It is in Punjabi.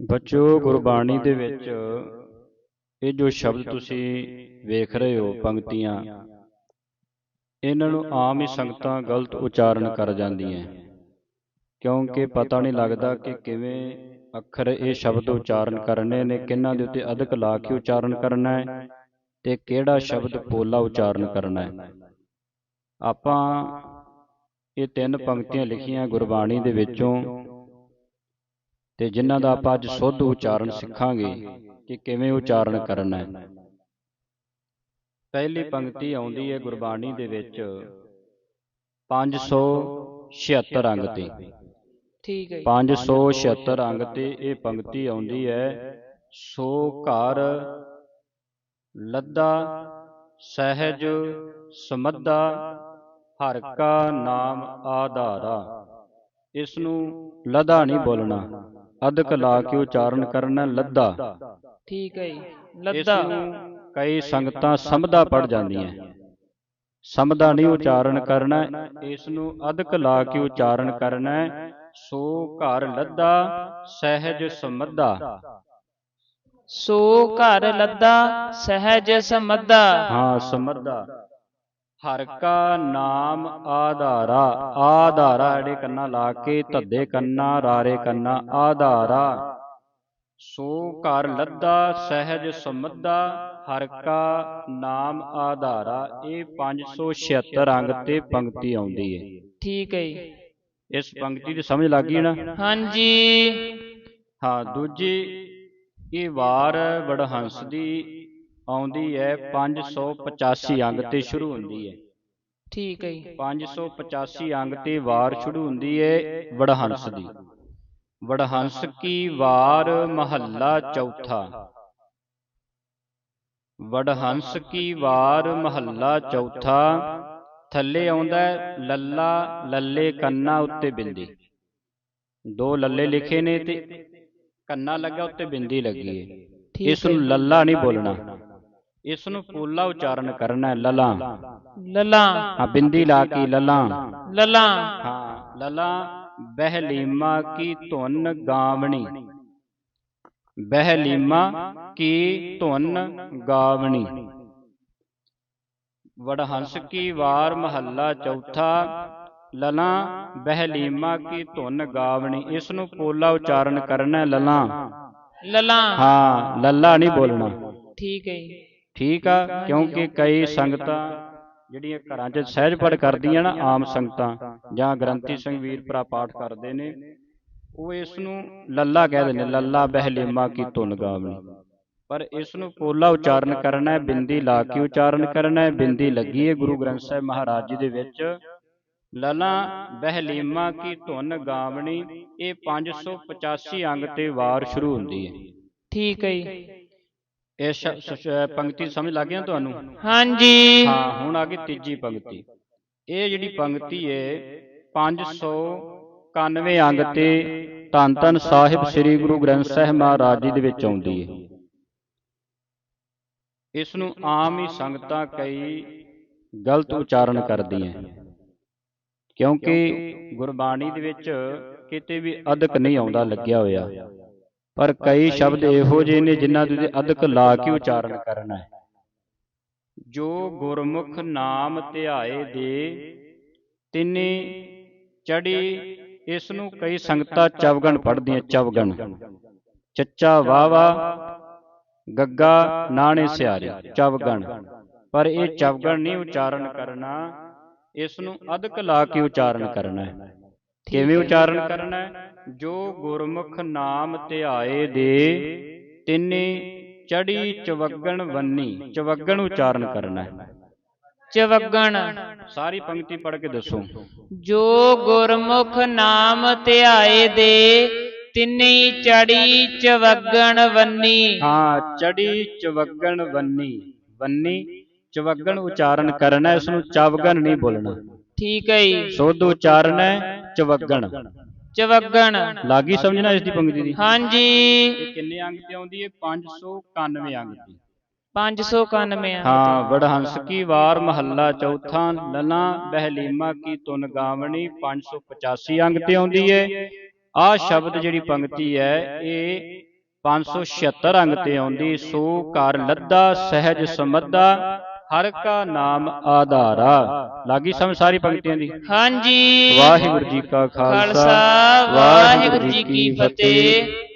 ਬੱਚੋ ਗੁਰਬਾਣੀ ਦੇ ਵਿੱਚ ਇਹ ਜੋ ਸ਼ਬਦ ਤੁਸੀਂ ਵੇਖ ਰਹੇ ਹੋ ਪੰਕਤੀਆਂ ਇਹਨਾਂ ਨੂੰ ਆਮ ਹੀ ਸੰਗਤਾਂ ਗਲਤ ਉਚਾਰਨ ਕਰ ਜਾਂਦੀਆਂ ਕਿਉਂਕਿ ਪਤਾ ਨਹੀਂ ਲੱਗਦਾ ਕਿ ਕਿਵੇਂ ਅੱਖਰ ਇਹ ਸ਼ਬਦ ਉਚਾਰਨ ਕਰਨੇ ਨੇ ਕਿਹਨਾਂ ਦੇ ਉੱਤੇ ਅਧਿਕ ਲਾ ਕੇ ਉਚਾਰਨ ਕਰਨਾ ਹੈ ਤੇ ਕਿਹੜਾ ਸ਼ਬਦ ਪੋਲਾ ਉਚਾਰਨ ਕਰਨਾ ਹੈ। ਆਪਾਂ ਇਹ ਤਿੰਨ ਪੰਕਤੀਆਂ ਲਿਖੀਆਂ ਗੁਰਬਾਣੀ ਦੇ ਵਿੱਚੋਂ ਤੇ ਜਿਨ੍ਹਾਂ ਦਾ ਆਪਾਂ ਅੱਜ ਸੁੱਧ ਉਚਾਰਨ ਸਿੱਖਾਂਗੇ ਕਿ ਕਿਵੇਂ ਉਚਾਰਨ ਕਰਨਾ ਹੈ। ਪਹਿਲੀ ਪੰਕਤੀ ਆਉਂਦੀ ਹੈ ਗੁਰਬਾਣੀ ਦੇ ਵਿੱਚ 576 ਅੰਗ ਤੇ। ਠੀਕ ਹੈ ਜੀ। 576 ਅੰਗ ਤੇ ਇਹ ਪੰਕਤੀ ਆਉਂਦੀ ਹੈ ਸੋ ਘਰ ਲੱਦਾ ਸਹਿਜ ਸਮੱਧਾ ਹਰ ਕਾ ਨਾਮ ਆਧਾਰਾ। ਇਸ ਨੂੰ ਲਦਾ ਨਹੀਂ ਬੋਲਣਾ। ਅਧਿਕ ਲਾ ਕੇ ਉਚਾਰਨ ਕਰਨਾ ਲੱਦਾ। ਠੀਕ ਹੈ ਜੀ ਲੱਦਾ। ਕਈ ਸੰਗਤਾਂ ਸਮਝਦਾ ਪੜ ਜਾਂਦੀਆਂ। ਸਮਝਦਾ ਨਹੀਂ ਉਚਾਰਨ ਕਰਨਾ ਇਸ ਨੂੰ ਅਧਿਕ ਲਾ ਕੇ ਉਚਾਰਨ ਕਰਨਾ। ਸੋ ਘਰ ਲੱਦਾ ਸਹਿਜ ਸਮੱਧਾ। ਸੋ ਘਰ ਲੱਦਾ ਸਹਿਜ ਸਮੱਧਾ। ਹਾਂ ਸਮੱਧਾ। ਹਰ ਕਾ ਨਾਮ ਆਧਾਰਾ ਆਧਾਰਾ ਜਿਹੜੇ ਕੰਨਾ ਲਾ ਕੇ ਧੱਦੇ ਕੰਨਾ ਰਾਰੇ ਕੰਨਾ ਆਧਾਰਾ। ਸੋ ਘਰ ਲੱਦਾ ਸਹਿਜ ਸਮੱਧਾ ਹਰ ਕਾ ਨਾਮ ਆਧਾਰਾ ਇਹ 576 ਅੰਗ ਤੇ ਪੰਕਤੀ ਆਉਂਦੀ ਹੈ ਠੀਕ ਹੈ ਜੀ। ਇਸ ਪੰਕਤੀ ਦੀ ਸਮਝ ਲੱਗ ਗਈ ਨਾ? ਹਾਂਜੀ। ਹਾਂ ਦੂਜੀ ਇਹ ਵਾਰ ਵਡਹੰਸ ਦੀ ਆਉਂਦੀ ਹੈ 585 ਅੰਗ ਤੇ ਸ਼ੁਰੂ ਹੁੰਦੀ ਹੈ। ਠੀਕ ਹੈ ਜੀ। 585 ਅੰਗ ਤੇ ਵਾਰ ਸ਼ੁਰੂ ਹੁੰਦੀ ਹੈ ਵਡਹੰਸ ਦੀ। ਵਡਹੰਸ ਕੀ ਵਾਰ ਮਹੱਲਾ ਚੌਥਾ? ਵਡਹੰਸ ਕੀ ਵਾਰ ਮਹੱਲਾ ਚੌਥਾ? ਥੱਲੇ ਆਉਂਦਾ ਲੱਲਾ ਲੱਲੇ ਕੰਨਾ ਉੱਤੇ ਬਿੰਦੀ। ਦੋ ਲੱਲੇ ਲਿਖੇ ਨੇ ਤੇ ਕੰਨਾ ਲੱਗਾ ਉੱਤੇ ਬਿੰਦੀ ਲੱਗੀ ਹੈ। ਠੀਕ ਇਸ ਨੂੰ ਲੱਲਾ ਨਹੀਂ ਬੋਲਣਾ। ਇਸ ਨੂੰ ਪੋਲਾ ਉਚਾਰਨ ਕਰਨਾ ਹੈ ਲਲਾ। ਲਲਾ। ਹਾਂ ਬਿੰਦੀ ਲਾ ਕੇ ਲਲਾ। ਲਲਾ। ਹਾਂ। ਲਲਾ। ਬਹਿਲੀਮਾ ਕੀ ਧੁਨ ਗਾਵਣੀ। ਬਹਿਲੀਮਾ ਕੀ ਧੁਨ ਗਾਵਣੀ। ਵਡਹੰਸ ਕੀ ਵਾਰ ਮਹੱਲਾ ਚੌਥਾ। ਲਲਾ। ਬਹਿਲੀਮਾ ਕੀ ਧੁਨ ਗਾਵਣੀ। ਇਸ ਨੂੰ ਪੋਲਾ ਉਚਾਰਨ ਕਰਨਾ ਲਲਾ। ਲਲਾ। ਹਾਂ ਲੱਲਾ ਨਹੀਂ ਬੋਲਣਾ। ਠੀਕ ਹੈ ਜੀ। ਠੀਕ ਆ, ਕਿਉਂਕਿ ਕਈ ਸੰਗਤਾਂ ਜਿਹੜੀਆਂ ਘਰਾਂ 'ਚ ਸਹਿਜ ਪੜ ਕਰਦੀਆਂ ਨਾ, ਆਮ ਸੰਗਤਾਂ ਜਾਂ ਗ੍ਰੰਥੀ ਸਿੰਘ ਵੀਰ ਭਰਾ ਪਾਠ ਕਰਦੇ ਨੇ, ਉਹ ਇਸ ਨੂੰ ਲੱਲਾ ਕਹਿ ਦਿੰਦੇ ਲੱਲਾ ਬਹਿਲੀਮਾ ਕੀ ਧੁਨ ਗਾਵਣੀ। ਪਰ ਇਸ ਨੂੰ ਪੋਲਾ ਉਚਾਰਨ ਕਰਨਾ ਹੈ, ਬਿੰਦੀ ਲਾ ਕੇ ਉਚਾਰਨ ਕਰਨਾ ਹੈ, ਬਿੰਦੀ ਲੱਗੀ ਹੈ ਗੁਰੂ ਗ੍ਰੰਥ ਸਾਹਿਬ ਮਹਾਰਾਜ ਜੀ ਦੇ ਵਿੱਚ। ਲਲਾ ਬਹਿਲੀਮਾ ਕੀ ਧੁਨ ਗਾਵਣੀ, ਇਹ 585 ਅੰਗ ਤੇ ਵਾਰ ਸ਼ੁਰੂ ਹੁੰਦੀ ਹੈ। ਠੀਕ ਹੈ ਜੀ। ਇਹ ਪੰਕਤੀ ਸਮਝ ਲੱਗ ਗਿਆ ਤੁਹਾਨੂੰ? ਹਾਂਜੀ। ਹਾਂ ਹੁਣ ਆ ਗਈ ਤੀਜੀ ਪੰਕਤੀ। ਇਹ ਜਿਹੜੀ ਪੰਕਤੀ ਹੈ 591 ਅੰਗ ਤੇ ਧੰਨ ਧੰਨ ਸਾਹਿਬ ਸ੍ਰੀ ਗੁਰੂ ਗ੍ਰੰਥ ਸਾਹਿਬ ਮਹਾਰਾਜ ਜੀ ਦੇ ਵਿੱਚ ਆਉਂਦੀ ਹੈ ਇਸ ਨੂੰ ਆਮ ਹੀ ਸੰਗਤਾਂ ਕਈ ਗਲਤ ਉਚਾਰਨ ਕਰਦੀਆਂ ਕਿਉਂਕਿ ਗੁਰਬਾਣੀ ਦੇ ਵਿੱਚ ਕਿਤੇ ਵੀ ਅਧਿਕ ਨਹੀਂ ਆਉਂਦਾ ਲੱਗਿਆ ਹੋਇਆ। ਪਰ ਕਈ ਸ਼ਬਦ ਇਹੋ ਜਿਹੇ ਨੇ ਜਿਨ੍ਹਾਂ ਦੇ ਉੱਤੇ ਅਧਿਕ ਲਾ ਕੇ ਉਚਾਰਨ ਕਰਨਾ ਹੈ। ਜੋ ਗੁਰਮੁਖ ਨਾਮ ਧਿਆਏ ਦੇ ਤਿਨੇ ਚੜੀ ਇਸ ਨੂੰ ਕਈ ਸੰਗਤਾਂ ਚਵਗਣ ਪੜ੍ਹਦੀਆਂ ਚਵਗਣ ਚੱਚਾ ਵਾਵਾ ਗੱਗਾ ਨਾਣੇ ਸਿਆਰੇ ਚਵਗਣ ਪਰ ਇਹ ਚਵਗਣ ਨਹੀਂ ਉਚਾਰਨ ਕਰਨਾ ਇਸ ਨੂੰ ਅਧਿਕ ਲਾ ਕੇ ਉਚਾਰਨ ਕਰਨਾ ਹੈ। ਕਿਵੇਂ ਉਚਾਰਨ ਕਰਨਾ ਹੈ? ਜੋ ਗੁਰਮੁਖ ਨਾਮ ਧਿਆਏ ਦੇ ਤਿਨੇ ਚੜੀ ਚਵਗਣ ਵੰਨੀ ਚਵਗਣ ਉਚਾਰਨ ਕਰਨਾ ਹੈ। ਚਵਗਣ। ਸਾਰੀ ਪੰਕਤੀ ਪੜ੍ਹ ਕੇ ਦੱਸੋ। ਜੋ ਗੁਰਮੁਖ ਨਾਮ ਧਿਆਏ ਦੇ ਤਿੰਨੀ ਚੜੀ ਚਵਗਣ ਵੰਨੀ ਹਾਂ ਚੜੀ ਚਵਗਣ ਵੰਨੀ ਵੰਨੀ ਚਵਗਣ ਉਚਾਰਨ ਕਰਨਾ ਇਸ ਨੂੰ ਚਵਗਣ ਨਹੀਂ ਬੋਲਣਾ। ਠੀਕ ਹੈ ਜੀ। ਸ਼ੁੱਧ ਉਚਾਰਨ ਹੈ ਚਵਗਣ। ਚਵਗਣ। ਲਾਗੀ ਸਮਝਣਾ ਇਸ ਦੀ ਪੰਕਤੀ ਦੀ? ਹਾਂਜੀ। ਕਿੰਨੇ ਅੰਗ ਤੇ ਆਉਂਦੀ ਹੈ 591 ਅੰਗ ਤੇ। 591 ਹਾਂ ਵਡਹੰਸ ਕੀ ਵਾਰ ਮਹੱਲਾ ਚੌਥਾ ਲਲਾ ਬਹਿਲੀਮਾ ਕੀ ਤੁਨ ਗਾਵਣੀ 585 ਅੰਗ ਤੇ ਆਉਂਦੀ ਹੈ ਆ ਸ਼ਬਦ ਜਿਹੜੀ ਪੰਕਤੀ ਹੈ ਇਹ 576 ਅੰਗ ਤੇ ਆਉਂਦੀ ਸੋ ਕਰ ਲੱਦਾ ਸਹਿਜ ਸਮੱਦਾ ਹਰ ਕਾ ਨਾਮ ਆਧਾਰਾ। ਲਾਗੀ ਸਮਝ ਸਾਰੀ ਪੰਕਤੀਆਂ ਦੀ। ਹਾਂਜੀ। ਵਾਹਿਗੁਰੂ ਜੀ ਕਾ ਖਾਲਸਾ। ਖਾਲਸਾ ਵਾਹਿਗੁਰੂ ਜੀ ਕੀ ਫਤਿਹ।